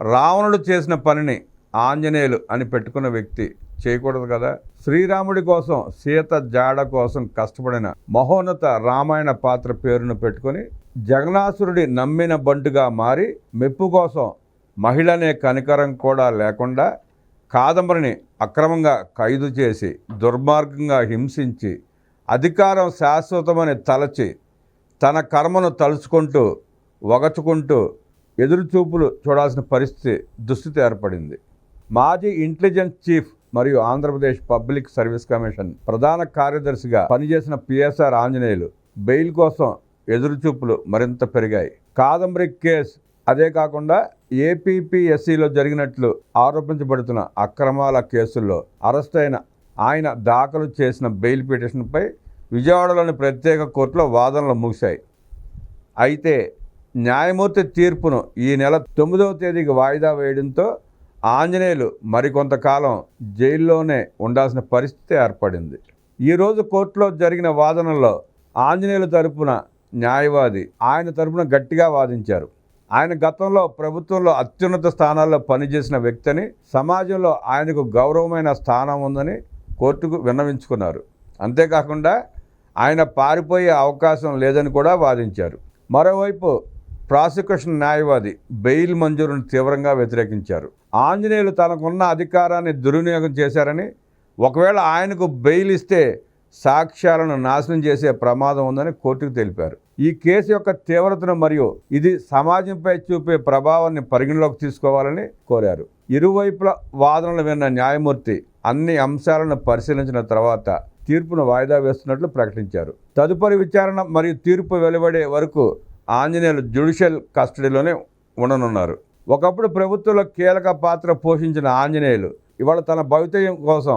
రావణుడు చేసిన పనిని ఆంజనేయులు అని పెట్టుకున్న వ్యక్తి చేయకూడదు కదా. శ్రీరాముడి కోసం సీత జాడ కోసం కష్టపడిన మహోన్నత రామాయణ పాత్ర పేరును పెట్టుకొని జగనాసురుడి నమ్మిన బంటుగా మారి మెప్పు కోసం మహిళనే కనికరం కూడా లేకుండా కాదంబరిని అక్రమంగా ఖైదు చేసి దుర్మార్గంగా హింసించి అధికారం శాశ్వతమని తలచి తన కర్మను తలుచుకుంటూ వగచుకుంటూ ఎదురుచూపులు చూడాల్సిన పరిస్థితి దుస్థితి ఏర్పడింది. మాజీ ఇంటెలిజెన్స్ చీఫ్ మరియు ఆంధ్రప్రదేశ్ పబ్లిక్ సర్వీస్ కమిషన్ ప్రధాన కార్యదర్శిగా పనిచేసిన పిఎస్ఆర్ ఆంజనేయులు బెయిల్ కోసం ఎదురుచూపులు మరింత పెరిగాయి. కాదంబరి కేసు అదే కాకుండా ఏపీపీఎస్సీలో జరిగినట్లు ఆరోపించబడుతున్న అక్రమాల కేసుల్లో అరెస్ట్ అయిన ఆయన దాఖలు చేసిన బెయిల్ పిటిషన్పై విజయవాడలోని ప్రత్యేక కోర్టులో వాదనలు ముగిశాయి. అయితే న్యాయమూర్తి తీర్పును ఈ నెల తొమ్మిదవ తేదీకి వాయిదా వేయడంతో ఆంజనేయులు మరికొంతకాలం జైల్లోనే ఉండాల్సిన పరిస్థితి ఏర్పడింది. ఈరోజు కోర్టులో జరిగిన వాదనల్లో ఆంజనేయుల తరపున న్యాయవాది ఆయన తరపున గట్టిగా వాదించారు. ఆయన గతంలో ప్రభుత్వంలో అత్యున్నత స్థానాల్లో పనిచేసిన వ్యక్తిని సమాజంలో ఆయనకు గౌరవమైన స్థానం ఉందని కోర్టుకు విన్నవించుకున్నారు. అంతేకాకుండా ఆయన పారిపోయే అవకాశం లేదని కూడా వాదించారు. మరోవైపు ప్రాసిక్యూషన్ న్యాయవాది బెయిల్ మంజూరును తీవ్రంగా వ్యతిరేకించారు. ఆంజనేయులు తనకున్న అధికారాన్ని దుర్వినియోగం చేశారని ఒకవేళ ఆయనకు బెయిల్ ఇస్తే సాక్ష్యాలను నాశనం చేసే ప్రమాదం ఉందని కోర్టుకు తెలిపారు. ఈ కేసు యొక్క తీవ్రతను మరియు ఇది సమాజంపై చూపే ప్రభావాన్ని పరిగణలోకి తీసుకోవాలని కోరారు. ఇరువైపుల వాదనలు విన్న న్యాయమూర్తి అన్ని అంశాలను పరిశీలించిన తర్వాత తీర్పును వాయిదా వేస్తున్నట్లు ప్రకటించారు. తదుపరి విచారణ మరియు తీర్పు వెలువడే వరకు ఆంజనేయులు జ్యుడిషియల్ కస్టడీలోనే ఉండనున్నారు. ఒకప్పుడు ప్రభుత్వంలో కీలక పాత్ర పోషించిన ఆంజనేయులు ఇవాళ తన భవితవ్యం కోసం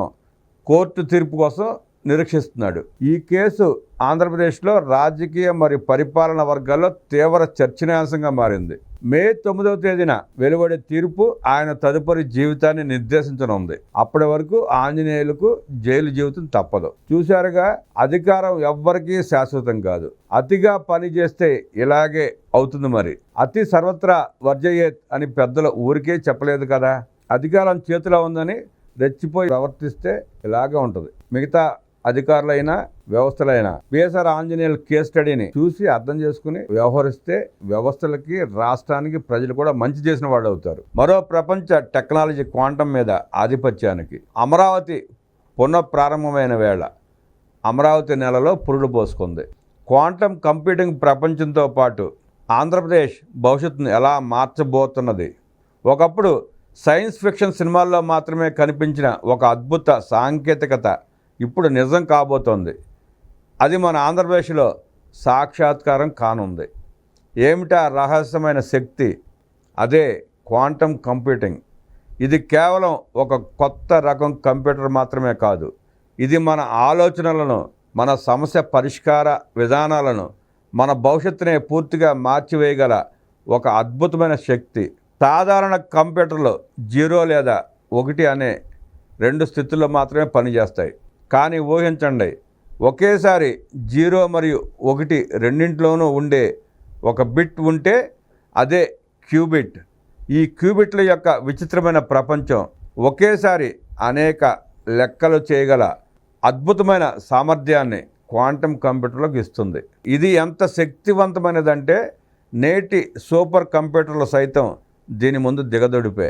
కోర్టు తీర్పు కోసం నిరీక్షిస్తున్నాడు. ఈ కేసు ఆంధ్రప్రదేశ్లో రాజకీయ మరియు పరిపాలన వర్గాల్లో తీవ్ర చర్చనీయాంశంగా మారింది. మే తొమ్మిదవ తేదీన వెలువడే తీర్పు ఆయన తదుపరి జీవితాన్ని నిర్దేశించనుంది. అప్పటి వరకు ఆంజనేయులకు జైలు జీవితం తప్పదు. చూశారుగా అధికారం ఎవ్వరికీ శాశ్వతం కాదు. అతిగా పని చేస్తే ఇలాగే అవుతుంది మరి. అతి సర్వత్రా వర్జయేత్ అని పెద్దలు ఊరికే చెప్పలేదు కదా. అధికారం చేతిలో ఉందని రెచ్చిపోయి ప్రవర్తిస్తే ఇలాగే ఉంటుంది. మిగతా అధికారులైనా వ్యవస్థలైనా. పిఎస్ఆర్ ఆంజనేయుల కేస్ స్టడీని చూసి అర్థం చేసుకుని వ్యవహరిస్తే వ్యవస్థలకి రాష్ట్రానికి ప్రజలు కూడా మంచి చేసిన వాళ్ళు అవుతారు మరో ప్రపంచ టెక్నాలజీ క్వాంటం మీద ఆధిపత్యానికి అమరావతి పునఃప్రారంభమైన వేళ అమరావతి నెలలో పురుడు పోసుకుంది. క్వాంటం కంప్యూటింగ్ ప్రపంచంతో పాటు ఆంధ్రప్రదేశ్ భవిష్యత్తును ఎలా మార్చబోతున్నది? ఒకప్పుడు సైన్స్ ఫిక్షన్ సినిమాల్లో మాత్రమే కనిపించిన ఒక అద్భుత సాంకేతికత ఇప్పుడు నిజం కాబోతోంది. అది మన ఆంధ్రప్రదేశ్లో సాక్షాత్కారం కానుంది. ఏమిటా రహస్యమైన శక్తి? అదే క్వాంటమ్ కంప్యూటింగ్. ఇది కేవలం ఒక కొత్త రకం కంప్యూటర్ మాత్రమే కాదు. ఇది మన ఆలోచనలను మన సమస్య పరిష్కార విధానాలను మన భవిష్యత్తునే పూర్తిగా మార్చివేయగల ఒక అద్భుతమైన శక్తి. సాధారణ కంప్యూటర్లు జీరో లేదా ఒకటి అనే రెండు స్థితుల్లో మాత్రమే పనిచేస్తాయి. కానీ ఊహించండి ఒకేసారి జీరో మరియు ఒకటి రెండింటిలోనూ ఉండే ఒక బిట్ ఉంటే అదే క్యూబిట్. ఈ క్యూబిట్ల యొక్క విచిత్రమైన ప్రపంచం ఒకేసారి అనేక లెక్కలు చేయగల అద్భుతమైన సామర్థ్యాన్ని క్వాంటమ్ కంప్యూటర్లకు ఇస్తుంది. ఇది ఎంత శక్తివంతమైనదంటే నేటి సూపర్ కంప్యూటర్లు సైతం దీని ముందు దిగదొడిపే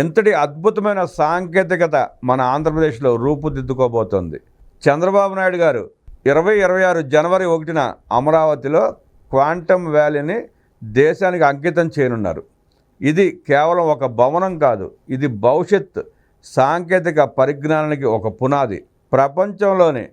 ఇంతటి అద్భుతమైన సాంకేతికత మన ఆంధ్రప్రదేశ్లో రూపుదిద్దుకోబోతోంది. చంద్రబాబు నాయుడు గారు ఇరవై ఇరవై ఆరు జనవరి ఒకటిన అమరావతిలో క్వాంటమ్ వ్యాలీని దేశానికి అంకితం చేయనున్నారు. ఇది కేవలం ఒక భవనం కాదు ఇది భవిష్యత్ సాంకేతిక పరిజ్ఞానానికి ఒక పునాది. ప్రపంచంలోని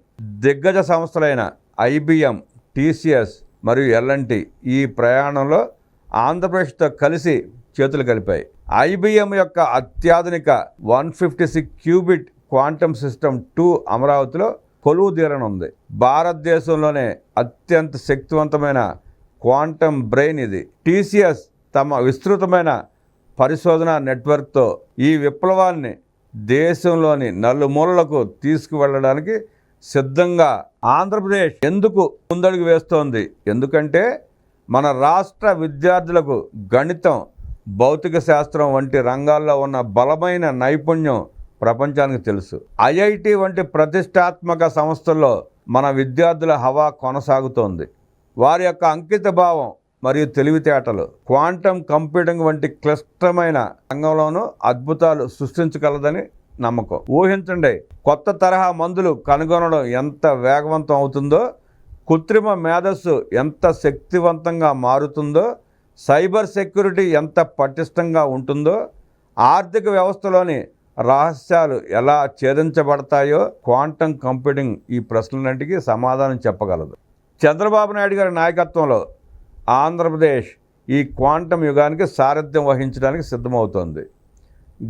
దిగ్గజ సంస్థలైన ఐబిఎం టీసీఎస్ మరియు ఎల్ఎన్టీ ఈ ప్రయాణంలో ఆంధ్రప్రదేశ్తో కలిసి చేతులు కలిపాయి. ఐబిఎం యొక్క అత్యాధునిక one fifty six qubit quantum system two అమరావతిలో కొలువు తీరనుంది. భారతదేశంలోనే అత్యంత శక్తివంతమైన క్వాంటమ్ బ్రెయిన్ ఇది. టీసీఎస్ తమ విస్తృతమైన పరిశోధన నెట్వర్క్తో ఈ విప్లవాన్ని దేశంలోని నలుమూలలకు తీసుకువెళ్ళడానికి సిద్ధంగా ఆంధ్రప్రదేశ్ ఎందుకు ముందడుగు వేస్తోంది? ఎందుకంటే మన రాష్ట్ర విద్యార్థులకు గణితం భౌతిక శాస్త్రం వంటి రంగాల్లో ఉన్న బలమైన నైపుణ్యం ప్రపంచానికి తెలుసు. ఐఐటి వంటి ప్రతిష్టాత్మక సంస్థల్లో మన విద్యార్థుల హవా కొనసాగుతోంది. వారి యొక్క అంకిత భావం మరియు తెలివితేటలు క్వాంటం కంప్యూటింగ్ వంటి క్లిష్టమైన రంగంలోనూ అద్భుతాలు సృష్టించగలదని నమ్మకం. ఊహించండి కొత్త తరహా మందులు కనుగొనడం ఎంత వేగవంతం అవుతుందో కృత్రిమ మేధస్సు ఎంత శక్తివంతంగా మారుతుందో సైబర్ సెక్యూరిటీ ఎంత పటిష్టంగా ఉంటుందో ఆర్థిక వ్యవస్థలోని రహస్యాలు ఎలా ఛేదించబడతాయో క్వాంటం కంప్యూటింగ్ ఈ ప్రశ్నలన్నింటికీ సమాధానం చెప్పగలదు. చంద్రబాబు నాయుడు గారి నాయకత్వంలో ఆంధ్రప్రదేశ్ ఈ క్వాంటం యుగానికి సారథ్యం వహించడానికి సిద్ధమవుతోంది.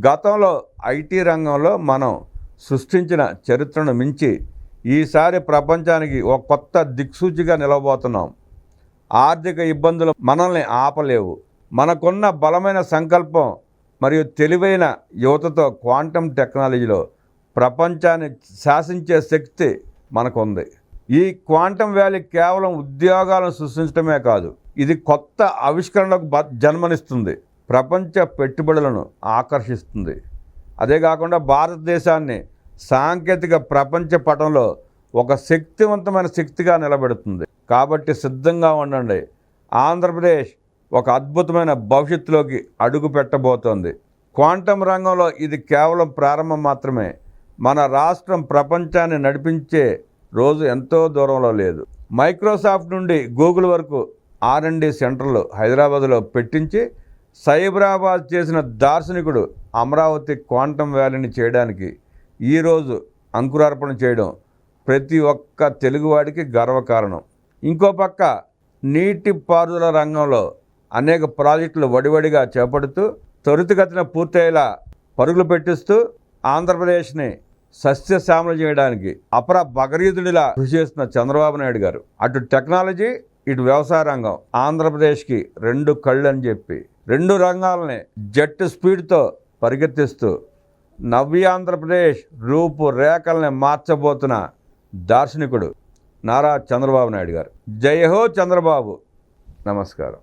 గతంలో ఐటీ రంగంలో మనం సృష్టించిన చరిత్రను మించి ఈసారి ప్రపంచానికి ఒక కొత్త దిక్సూచిగా నిలవబోతున్నాం. ఆర్థిక ఇబ్బందులు మనల్ని ఆపలేవు. మనకున్న బలమైన సంకల్పం మరియు తెలివైన యువతతో క్వాంటం టెక్నాలజీలో ప్రపంచాన్ని శాసించే శక్తి మనకుంది. ఈ క్వాంటమ్ వ్యాలీ కేవలం ఉద్యోగాలను సృష్టించడమే కాదు ఇది కొత్త ఆవిష్కరణలకు బ- జన్మనిస్తుంది. ప్రపంచ పెట్టుబడులను ఆకర్షిస్తుంది. అదే కాకుండా భారతదేశాన్ని సాంకేతిక ప్రపంచ పటంలో ఒక శక్తివంతమైన శక్తిగా నిలబెడుతుంది. కాబట్టి సిద్ధంగా ఉండండి. ఆంధ్రప్రదేశ్ ఒక అద్భుతమైన భవిష్యత్తులోకి అడుగు పెట్టబోతోంది. క్వాంటం రంగంలో ఇది కేవలం ప్రారంభం మాత్రమే. మన రాష్ట్రం ప్రపంచాన్ని నడిపించే రోజు ఎంతో దూరంలో లేదు. మైక్రోసాఫ్ట్ నుండి గూగుల్ వరకు ఆర్ సెంటర్లు హైదరాబాద్లో పెట్టించి సైబరాబాద్ చేసిన దార్శనికుడు అమరావతి క్వాంటం వ్యాలీని చేయడానికి ఈరోజు అంకురార్పణ చేయడం ప్రతి ఒక్క తెలుగువాడికి గర్వకారణం. ఇంకో పక్క నీటి పారుదల రంగంలో అనేక ప్రాజెక్టులు వడివడిగా చేపడుతూ త్వరితగతిన పూర్తయ్యేలా పరుగులు పెట్టిస్తూ ఆంధ్రప్రదేశ్ని సస్యశ్యామలు చేయడానికి అపర బగరీదుడిలా కృషి చేస్తున్న చంద్రబాబు నాయుడు గారు. అటు టెక్నాలజీ ఇటు వ్యవసాయ రంగం ఆంధ్రప్రదేశ్కి రెండు కళ్ళు అని చెప్పి రెండు రంగాలని జెట్ స్పీడ్తో పరిగెత్తిస్తూ నవ్యాంధ్రప్రదేశ్ రూపు రేఖల్ని మార్చబోతున్న దార్శనికుడు నారా చంద్రబాబు నాయుడు గారు. జయహో చంద్రబాబు. నమస్కారం.